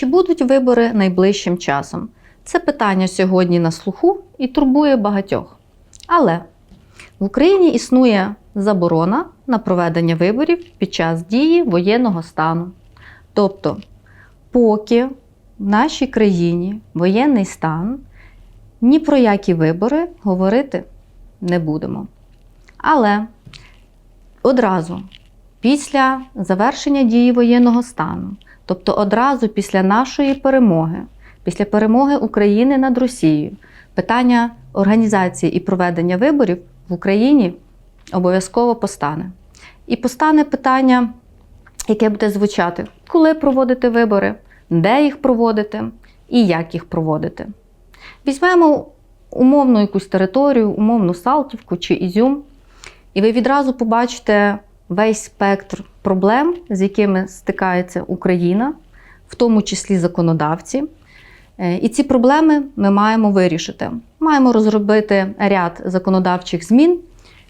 Чи будуть вибори найближчим часом? Це питання сьогодні на слуху і турбує багатьох. Але в Україні існує заборона на проведення виборів під час дії воєнного стану. Тобто, поки в нашій країні воєнний стан, ні про які вибори говорити не будемо. Але одразу після завершення дії воєнного стану, тобто одразу після нашої перемоги, після перемоги України над Росією, питання організації і проведення виборів в Україні обов'язково постане. І постане питання, яке буде звучати, коли проводити вибори, де їх проводити і як їх проводити. Візьмемо умовну якусь територію, умовну Салтівку чи Ізюм, і ви відразу побачите весь спектр проблем, з якими стикається Україна, в тому числі законодавці. Е, І ці проблеми ми маємо вирішити. Маємо розробити ряд законодавчих змін,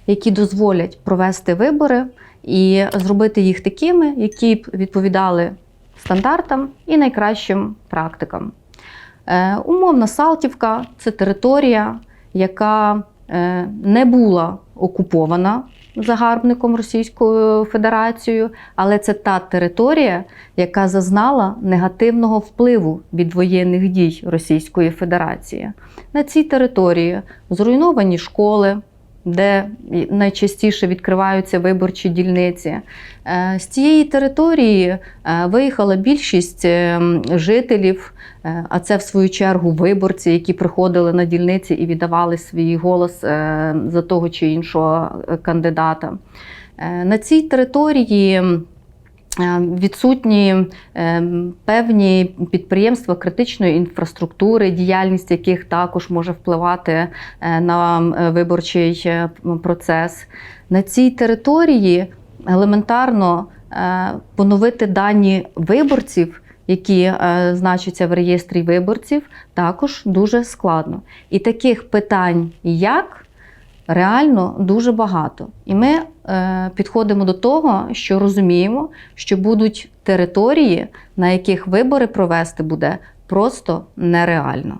які дозволять провести вибори і зробити їх такими, які б відповідали стандартам і найкращим практикам. Е, Умовна Салтівка це територія, яка не була окупована загарбником Російською Федерацією, але це та територія, яка зазнала негативного впливу від воєнних дій Російської Федерації. На цій території зруйновані школи, де найчастіше відкриваються виборчі дільниці. Е, З цієї території е, виїхала більшість е, жителів, а це в свою чергу виборці, які приходили на дільниці і віддавали свій голос за того чи іншого кандидата. На цій території відсутні е, певні підприємства критичної інфраструктури, діяльність яких також може впливати е, на е, виборчий е, процес. На цій території елементарно е, поновити дані виборців. Які е, значаться в реєстрі виборців, також дуже складно. І таких питань, як реально дуже багато. І ми е, підходимо до того, що розуміємо, що будуть території, на яких вибори провести буде просто нереально.